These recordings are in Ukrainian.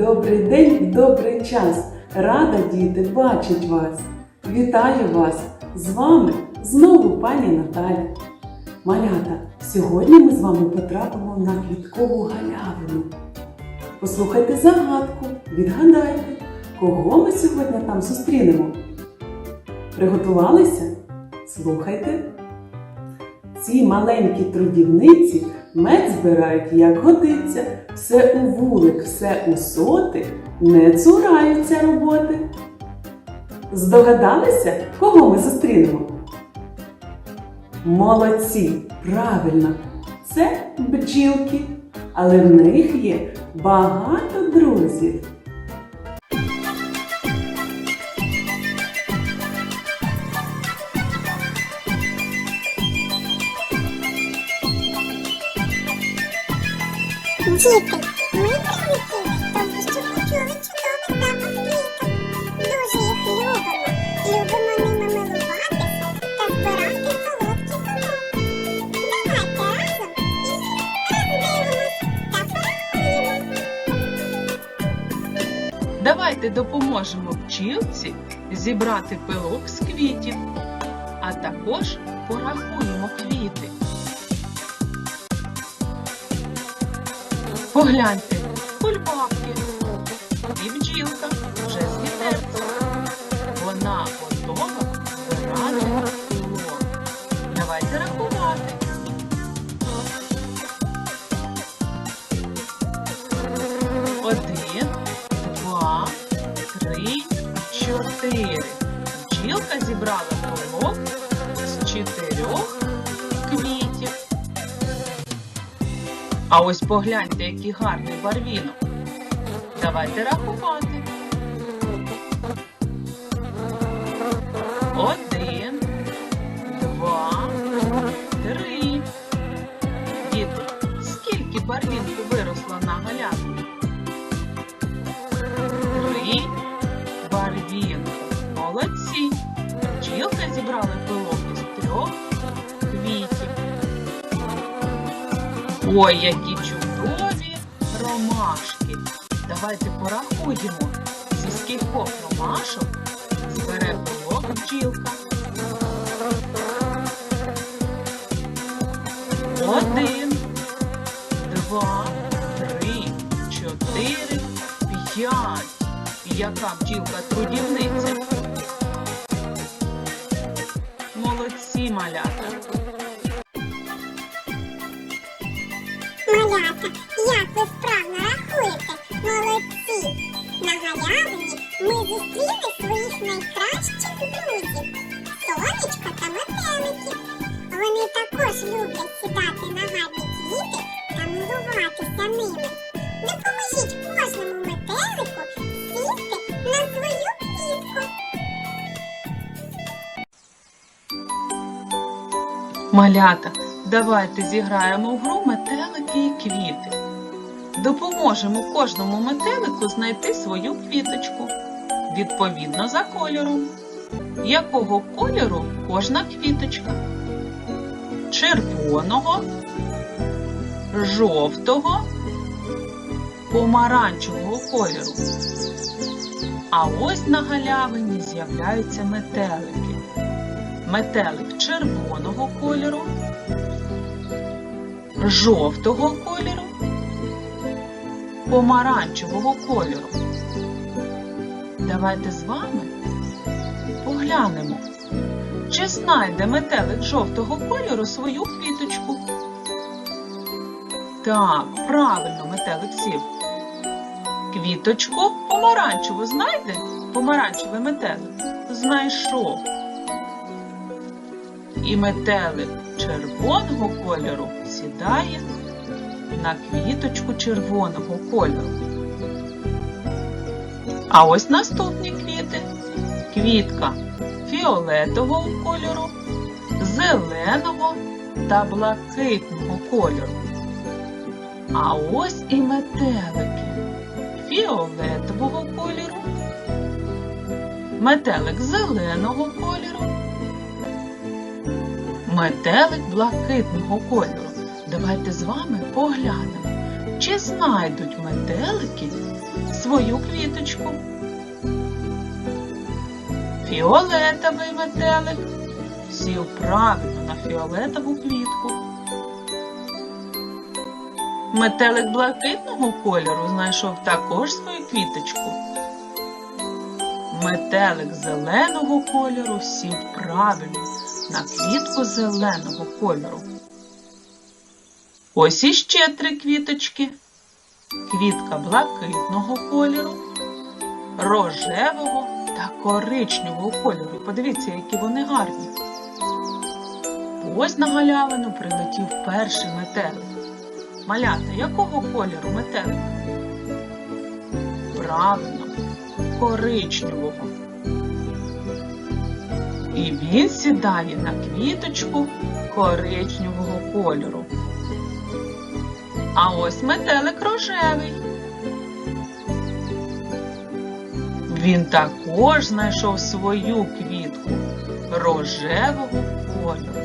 Добрий день в добрий час. Рада, діти, бачить вас. Вітаю вас! З вами знову пані Наталя. Малята, сьогодні ми з вами потрапимо на квіткову галявину. Послухайте загадку, відгадайте, кого ми сьогодні там зустрінемо. Приготувалися? Слухайте. Ці маленькі трудівниці мед збирають, як годиться, все у вулик, все у соти, не цураються роботи. Здогадалися, кого ми зустрінемо? Молодці! Правильно! Це бджілки, але в них є багато друзів. Діти, ми прилетіли, тому що почули чудових запах квіток. Дуже їх любимо. Любимо ними милуватися та збирати солодкі солодкі. Давайте разом і роздивимось та порахуємо. Давайте допоможемо бджілці зібрати пилок з квітів, а також порахуємо квіти. Погляньте, А ось погляньте, який гарний барвінок. Давайте рахувати. Ой, які чудові ромашки. Давайте порахуємо, зі скількох ромашок збере пилок бджілка. Один, два, три, чотири, п'ять. Яка бджілка трудівниця? Молодці малята. Малята, як ви справно рахуєте? Молодці! На галявині ми зустріли своїх найкращих друзів сонечка та метелики. Вони також люблять сідати на гарні квіти та милуватися ними. Допоможіть кожному метелику сісти на свою квітку. Малята, давайте зіграємо в гру квіти. Допоможемо кожному метелику знайти свою квіточку відповідно за кольором. Якого кольору кожна квіточка? Червоного, жовтого, помаранчевого кольору. А ось на галявині з'являються метелики метелик червоного кольору, жовтого кольору, помаранчевого кольору. Давайте з вами поглянемо, чи знайде метелик жовтого кольору свою квіточку. Так, правильно метелик сів. Квіточку помаранчеву знайде? Помаранчевий метелик знайшов. І метелик червоного кольору сідає на квіточку червоного кольору. А ось наступні квіти. Квітка фіолетового кольору, зеленого та блакитного кольору. А ось і метелики фіолетового кольору, метелик зеленого кольору, метелик блакитного кольору. Давайте з вами поглянемо, Чи знайдуть метелики свою квіточку? Фіолетовий метелик сів правильно на фіолетову квітку. Метелик блакитного кольору знайшов також свою квіточку. Метелик зеленого кольору сів правильно на квітку зеленого кольору. Ось іще три квіточки. Квітка блакитного кольору, рожевого та коричневого кольору. Подивіться, які вони гарні. Ось на галявину прилетів перший метелик. Малята, якого кольору метелик? Правильно, коричневого. І він сідає на квіточку коричневого кольору. А ось метелик рожевий. Він також знайшов свою квітку рожевого кольору.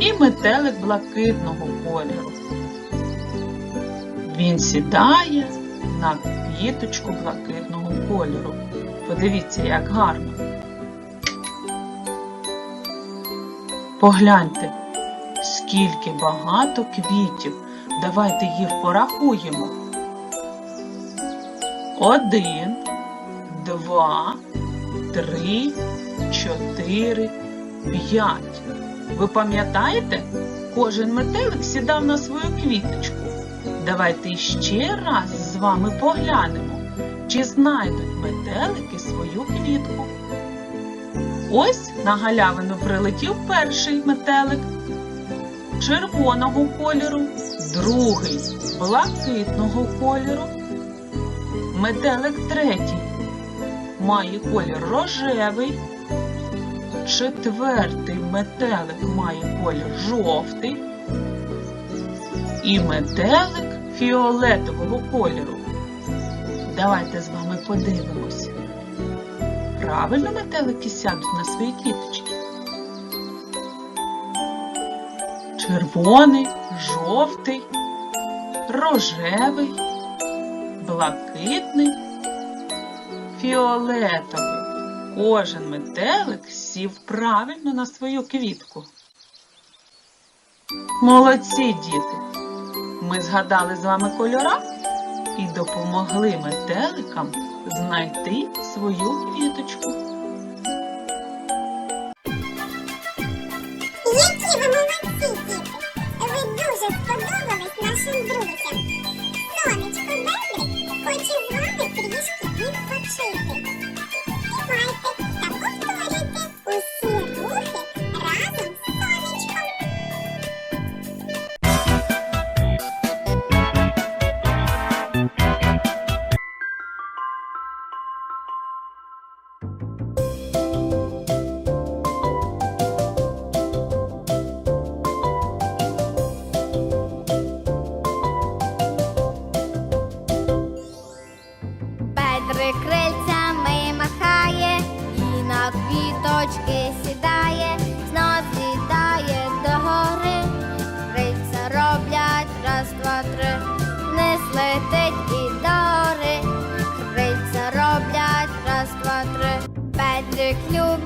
І метелик блакитного кольору. Він сідає на квіточку блакитного кольору. Подивіться, як гарно. Погляньте, скільки багато квітів. Давайте їх порахуємо. Один, два, три, чотири, п'ять. Ви пам'ятаєте? Кожен метелик сідав на свою квіточку. Давайте ще раз з вами поглянемо, чи знайдуть метелики свою квітку. Ось на галявину прилетів перший метелик червоного кольору, другий блакитного кольору, метелик третій має колір рожевий, четвертий метелик має колір жовтий і метелик фіолетового кольору. Давайте з вами подивимося. Правильно метелики сядуть на свої квіточки? Червоний, жовтий, рожевий, блакитний, фіолетовий. Кожен метелик сів правильно на свою квітку. Молодці, діти! Ми згадали з вами кольора і допомогли метеликам знайти свою квіточку.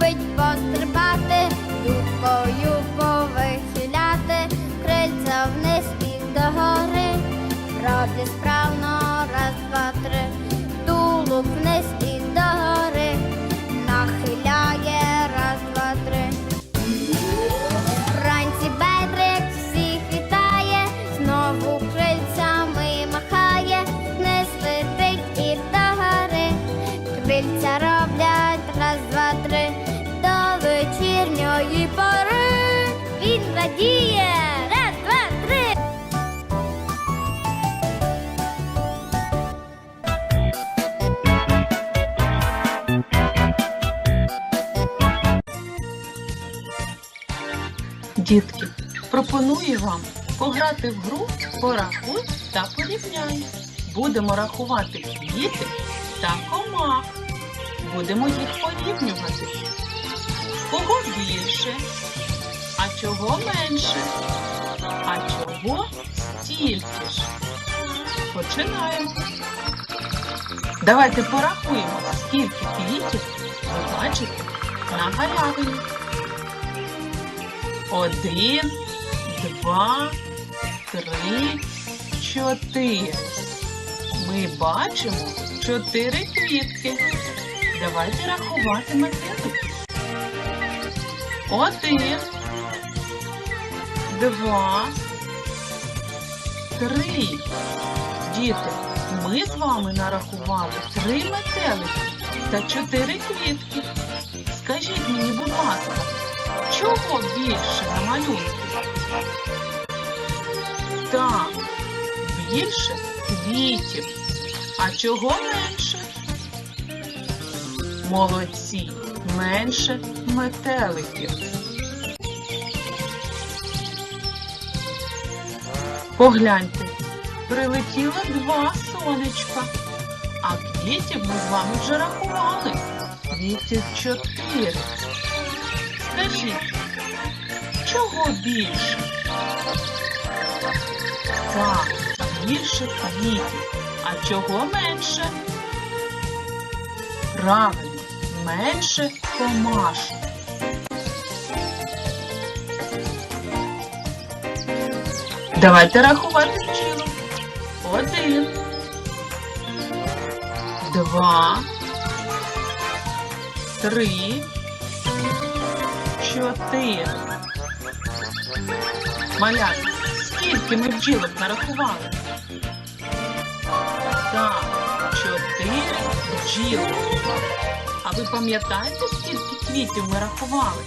Любить пострибати, юбкою повихиляти, крильця вниз і до гори. Роблять справно раз, два, три, тулуб вниз і догори, нахиляє раз, два, три. Вранці Бедрик всіх вітає, знову крильцями махає, вниз летить і догори. Крильця радіє, раз, два, три. Дітки, пропоную вам пограти в гру Порахуй та порівняй. Будемо рахувати квіти та комах. Будемо їх порівнювати. Кого більше, чого менше, а чого стільки ж. Починаємо. Давайте порахуємо, скільки квітів ви бачите на галявині. Один, два, три, чотири. Ми бачимо чотири квітки. Давайте рахувати метелики. Один, два, три. Діти, ми з вами нарахували три метелики та чотири квітки. Скажіть мені, будь ласка, чого більше на малюнку? Так, більше квітів. А чого менше? Молодці, менше метеликів. Погляньте, прилетіло два сонечка, а квітів ми з вами вже рахували. Квітів чотири. Скажіть, чого більше? Так, більше квітів. А чого менше? Правильно, менше комашок. Давайте рахувати бджілок. Один. Два. Три. Чотири. Малята, скільки ми бджілок нарахували? Так, чотири бджілки. А ви пам'ятаєте, скільки квітів ми рахували?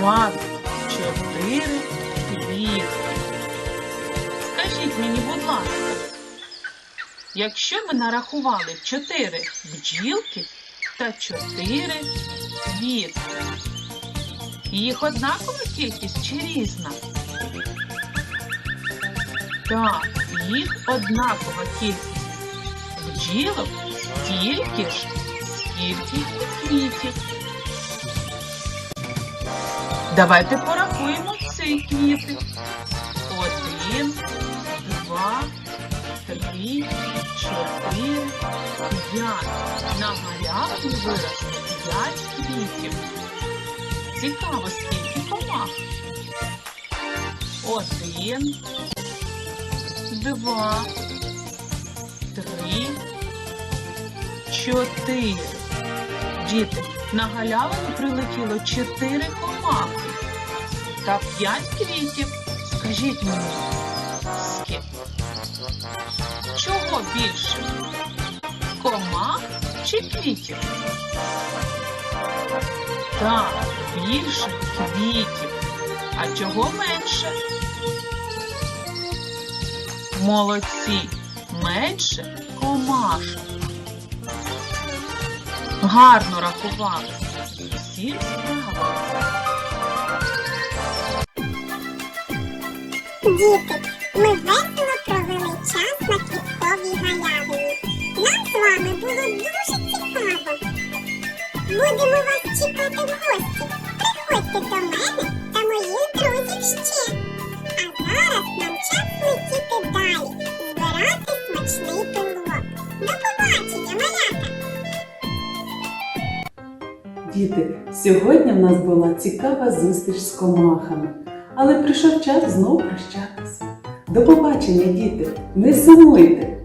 Правильно, чотири квітки. Скажіть мені, будь ласка, якщо ми нарахували чотири бджілки та чотири квітки, їх однакова кількість чи різна? Так, їх однакова кількість. Бджілок стільки ж, скільки і квітів. Давайте порахуємо ці квіти. Один, два, три, чотири, п'ять. На галявині виросло п'ять квітів. Цікаво, скільки комах. Один, два, три, чотири. Діти, на галявину прилетіло чотири комахи та п'ять квітів. Скажіть мені, скільки? Чого більше? Комах чи квітів? Так, більше квітів. А чого менше? Молодці, менше комашок. Гарно рахували. Всі справилися. Діти, ми весело провели час на квітковій галявині. Нам з вами було дуже цікаво. Будемо вас чекати в гості. Приходьте до мене та моїх друзів ще. А зараз нам час летіти далі, збирати смачний пилок. До побачення, малята! Діти, сьогодні в нас була цікава зустріч з комахами, але прийшов час знов прощатися. До побачення, діти! Не сумуйте!